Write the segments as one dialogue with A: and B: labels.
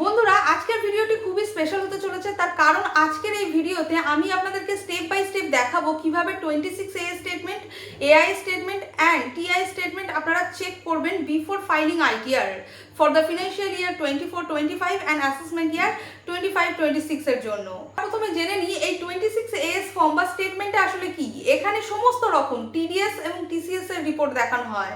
A: বন্ধুরা, আজকের ভিডিওটি খুবই স্পেশাল হতে চলেছে। তার কারণ আজকের এই ভিডিওতে আমি আপনাদেরকে স্টেপ বাই স্টেপ দেখাবো কীভাবে twenty six A statement AI statement and TI statement আপনারা চেক করবেন before filing ITR for the financial year twenty four twenty five and assessment year twenty five twenty সিক্সের জন্য। প্রথমে জেনে নিই, এই টোয়েন্টি সিক্স এস ফর্ম বা এখানে সমস্ত রকম টিডিএস এবং টিসিএস এর রিপোর্ট দেখানো হয়।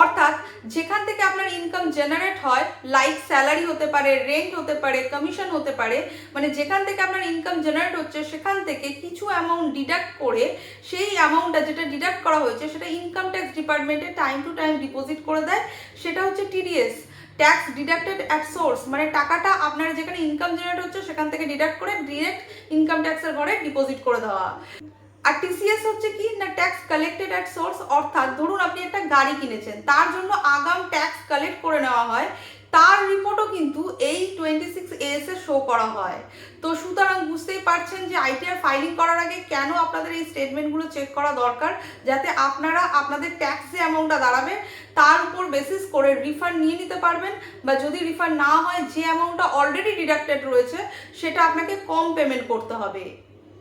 A: অর্থাৎ যেখান থেকে আপনার ইনকাম জেনারেট হয় লাইক স্যালারি হতে পারে রেন্ট হতে পারে কমিশন হতে পারে মানে যেখান থেকে আপনার ইনকাম জেনারেট হচ্ছে, সেখান থেকে কিছু অ্যামাউন্ট ডিডাক্ট করে সেই অ্যামাউন্টটা যেটা ডিডাক্ট করা হয়েছে, সেটা ইনকাম ট্যাক্স ডিপার্টমেন্টে টাইম টু টাইম ডিপোজিট করে দেয়। সেটা হচ্ছে TDS tax deducted at source মানে টাকাটা আপনার যেখানে ইনকাম জেনারেট হচ্ছে, সেখান থেকে ডিডাক্ট করে ডিরেক্ট ইনকাম ট্যাক্সের ঘরে ডিপোজিট করে দেওয়া। আর টিসিএস হচ্ছে কি? না ট্যাক্স কালেক্টেড অ্যাট সোর্স অর্থাৎ ধরুন আপনি একটা গাড়ি কিনেছেন, তার জন্য আগাম ট্যাক্স কালেক্ট করে নেওয়া হয়, তার রিপোর্টও কিন্তু এই টোয়েন্টি সিক্স এস এ শো করা হয়। তো সুতরাং বুঝতেই পারছেন যে আইটিআর ফাইলিং করার আগে কেন আপনাদের এই স্টেটমেন্টগুলো চেক করা দরকার, যাতে আপনারা আপনাদের ট্যাক্স যে অ্যামাউন্টটা দাঁড়াবে, তার উপর বেসিস করে রিফান্ড নিয়ে নিতে পারবেন, বা যদি রিফান্ড না হয়, যে অ্যামাউন্টটা অলরেডি ডিডাক্টেড রয়েছে, সেটা আপনাকে কম পেমেন্ট করতে হবে।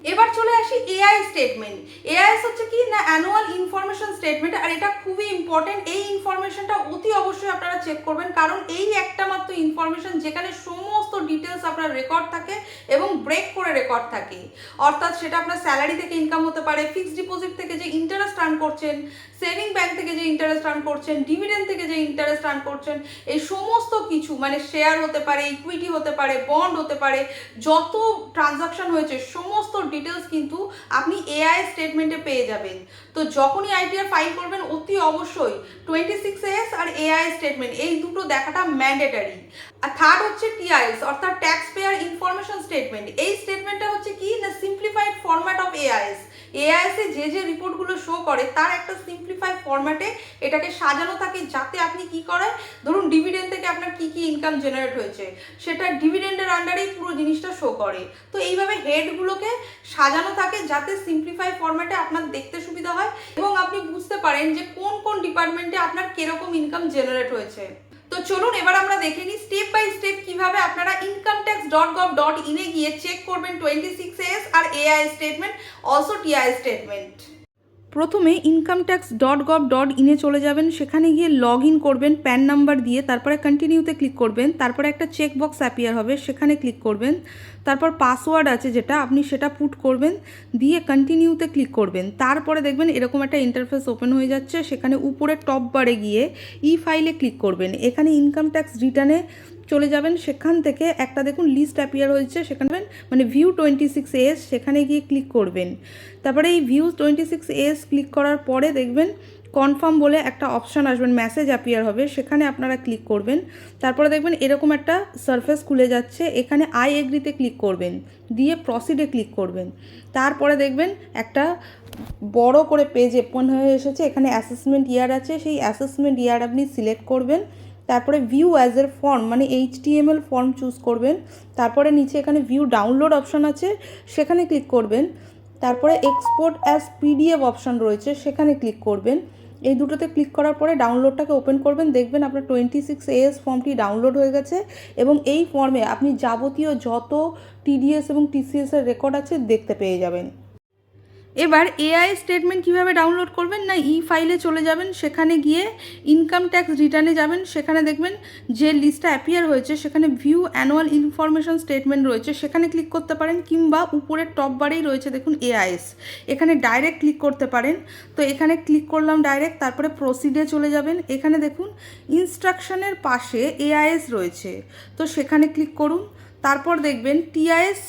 A: এবার চলে আসি এআই স্টেটমেন্ট এআইএস হচ্ছে কি? না অ্যানুয়াল ইনফরমেশন স্টেটমেন্ট আর এটা খুবই ইম্পর্টেন্ট এই ইনফরমেশনটা অতি অবশ্যই আপনারা চেক করবেন। কারণ এই একটা মাত্র ইনফরমেশন যেখানে সমস্ত ডিটেলস আপনার রেকর্ড থাকে এবং ব্রেক করে রেকর্ড থাকে। অর্থাৎ সেটা আপনার স্যালারি থেকে ইনকাম হতে পারে ফিক্সড ডিপোজিট থেকে যে ইন্টারেস্ট আর্ন করছেন সেভিং ব্যাংক থেকে যে ইন্টারেস্ট আর্ন করছেন ডিভিডেন্ড থেকে যে ইন্টারেস্ট আর্ন করছেন, এই সমস্ত কিছু মানে শেয়ার হতে পারে ইকুইটি হতে পারে বন্ড হতে পারে, যত ট্রানজাকশন হয়েছে, সমস্ত ডিটেলস কিন্তু আপনি এআই স্টেটমেন্টে পেয়ে যাবেন। তো যখনই আইটিআর ফাইল করবেন, অতি অবশ্যই টোয়েন্টি সিক্স এস আর এআই স্টেটমেন্ট এই দুটো দেখাটা ম্যান্ডেটারি আর থার্ড হচ্ছে টিআইএস অর্থাৎ ট্যাক্স পেয়ার ইনফরমেশন স্টেটমেন্ট এই স্টেটমেন্টটা হচ্ছে কি? না সিম্পলিফাইড ফরম্যাট অফ এআইএস এআইএসে যে যে রিপোর্টগুলো শো করে, তার একটা সিম্পলিফাইড ফরম্যাটে এটাকে সাজানো থাকে যাতে আপনি কি করেন? ধরুন ডিভিডেন্ড থেকে আপনার কি কি ইনকাম জেনারেট হয়েছে, সেটা ডিভিডেন্ডের আন্ডারেই পুরো জিনিসটা শো করে। তো এইভাবে হেডগুলোকে সাজানো থাকে যাতে সিম্পলিফাই ফরম্যাটে আপনার দেখতে সুবিধা হয় এবং আপনি বুঝতে পারেন যে কোন কোন ডিপার্টমেন্টে আপনার কীরকম ইনকাম জেনারেট হয়েছে। তো চলুন, এবার আমরা দেখে নিই স্টেপ বাই স্টেপ কীভাবে আপনারা income tax dot gov dot ইনে গিয়ে চেক করবেন টোয়েন্টি সিক্স এস আর AI statement also TI statement প্রথমে income tax dot gov dot ইনে চলে যাবেন, সেখানে গিয়ে লগ ইন করবেন প্যান নাম্বার দিয়ে, তারপরে কন্টিনিউতে ক্লিক করবেন, তারপরে একটা চেক বক্স অ্যাপিয়ার হবে, সেখানে ক্লিক করবেন, তারপর পাসওয়ার্ড আছে যেটা, আপনি সেটা পুট করবেন, দিয়ে কন্টিনিউতে ক্লিক করবেন, তারপরে দেখবেন এরকম একটা ইন্টারফেস ওপেন হয়ে যাচ্ছে, সেখানে উপরে টপ বারে গিয়ে ই ফাইলে ক্লিক করবেন, এখানে ইনকাম ট্যাক্স রিটার্নে চলে যাবেন, সেখান থেকে একটা দেখুন লিস্ট অ্যাপিয়ার হয়েছে, সেখানে মানে ভিউ টোয়েন্টি সিক্স এস সেখানে গিয়ে ক্লিক করবেন। তারপরে এই view twenty six S click করার পরে দেখবেন কনফার্ম বলে একটা অপশান আসবেন মেসেজ অ্যাপিয়ার হবে, সেখানে আপনারা ক্লিক করবেন। তারপরে দেখবেন এরকম একটা সারফেস খুলে যাচ্ছে, এখানে আই এগ্রিতে ক্লিক করবেন, দিয়ে প্রসিডে ক্লিক করবেন। তারপরে দেখবেন একটা বড় করে পেজ ওপেন হয়ে এসেছে, এখানে অ্যাসেসমেন্ট ইয়ার আছে, সেই অ্যাসেসমেন্ট ইয়ার আপনি সিলেক্ট করবেন তারপরে ভিউ অ্যাজ এর ফর্ম মানে এইচটিএমএল ফর্ম চুজ করবেন। তারপরে নিচে এখানে ভিউ ডাউনলোড অপশান আছে, সেখানে ক্লিক করবেন। তারপরে এক্সপোর্ট অ্যাজ পিডিএফ অপশান রয়েছে, সেখানে ক্লিক করবেন। এই দুটোতে ক্লিক করার পরে ডাউনলোডটাকে ওপেন করবেন, দেখবেন আপনার টোয়েন্টি সিক্স এএস ফর্মটি ডাউনলোড হয়ে গেছে এবং এই ফর্মে আপনি যাবতীয় যত টিডিএস এবং টিসিএস এর রেকর্ড আছে দেখতে পেয়ে যাবেন। এবার এআই স্টেটমেন্ট কীভাবে ডাউনলোড করবেন না ই ফাইলে চলে যাবেন, সেখানে গিয়ে ইনকাম ট্যাক্স রিটার্নে যাবেন, সেখানে দেখবেন যে লিস্টটা অ্যাপিয়ার হয়েছে, সেখানে ভিউ অ্যানুয়াল ইনফরমেশন স্টেটমেন্ট রয়েছে, সেখানে ক্লিক করতে পারেন কিংবা উপরের টপ বারেই রয়েছে দেখুন এআইএস এখানে ডাইরেক্ট ক্লিক করতে পারেন। তো এখানে ক্লিক করলাম ডাইরেক্ট তারপরে প্রসিডে চলে যাবেন। এখানে দেখুন ইনস্ট্রাকশনের পাশে এআইএস রয়েছে। তো সেখানে ক্লিক করুন। তারপর দেখবেন টিআইএস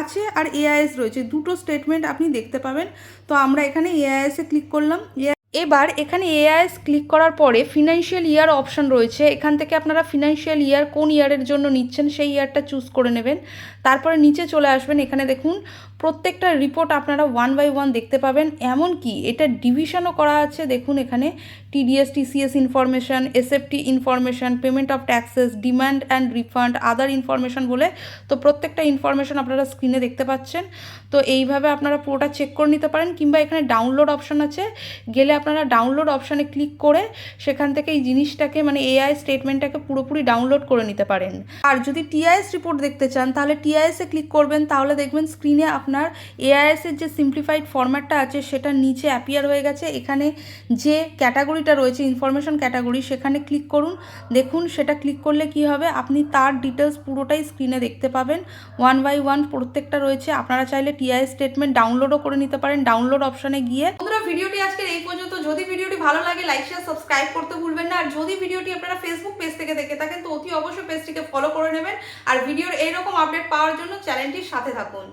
A: আছে আর এআইএস রয়েছে। দুটো স্টেটমেন্ট আপনি দেখতে পাবেন। তো আমরা এখানে এআইএসে ক্লিক করলাম। এবার এখানে এআইএস ক্লিক করার পরে ফিনান্সিয়াল ইয়ার অপশন রয়েছে। এখান থেকে আপনারা ফিনান্সিয়াল ইয়ার কোন ইয়ারের জন্য নিচ্ছেন সেই ইয়ারটা চুজ করে নেবেন। তারপরে নিচে চলে আসবেন, এখানে দেখুন প্রত্যেকটা রিপোর্ট আপনারা ওয়ান বাই ওয়ান দেখতে পাবেন। এমন কি এটা ডিভিশনও করা আছে, দেখুন এখানে TDS TCS information SFT information payment of taxes demand and refund other information বলে। তো প্রত্যেকটা ইনফরমেশন আপনারা স্ক্রিনে দেখতে পাচ্ছেন। তো এইভাবে আপনারা পুরোটা চেক করে নিতে পারেন কিংবা এখানে ডাউনলোড অপশন আছে। গেলে আপনারা ডাউনলোড অপশানে ক্লিক করে সেখান থেকে এই জিনিসটাকে মানে এআই স্টেটমেন্টটাকে পুরোপুরি ডাউনলোড করে নিতে পারেন। আর যদি টিআইএস রিপোর্ট দেখতে চান, তাহলে টিআইএসে ক্লিক করবেন, তাহলে দেখবেন স্ক্রিনে আপনার এআইএসের যে সিম্পলিফাইড ফরম্যাটটা আছে, সেটা নিচে অ্যাপিয়ার হয়ে গেছে। এখানে যে ক্যাটাগরিটা রয়েছে ইনফরমেশন ক্যাটাগরি সেখানে ক্লিক করুন। দেখুন, সেটা ক্লিক করলে কি হবে? আপনি তার ডিটেলস পুরোটাই স্ক্রিনে দেখতে পাবেন। ওয়ান বাই ওয়ান প্রত্যেকটা রয়েছে। আপনারা চাইলে টিআই স্টেটমেন্ট ডাউনলোডও করে নিতে পারেন ডাউনলোড অপশনে গিয়ে। বন্ধুরা, ভিডিওটি আজকের এই পর্যন্ত। যদি ভিডিওটি ভালো লাগে লাইক শেয়ার সাবস্ক্রাইব করতে ভুলবেন না। আর যদি ভিডিওটি আপনারা ফেসবুক পেজ থেকে দেখে থাকেন, তো অতি অবশ্যই পেজটিকে ফলো করে নেবেন। আর ভিডিওর এইরকম আপডেট পাওয়ার জন্য চ্যানেলটির সাথে থাকুন।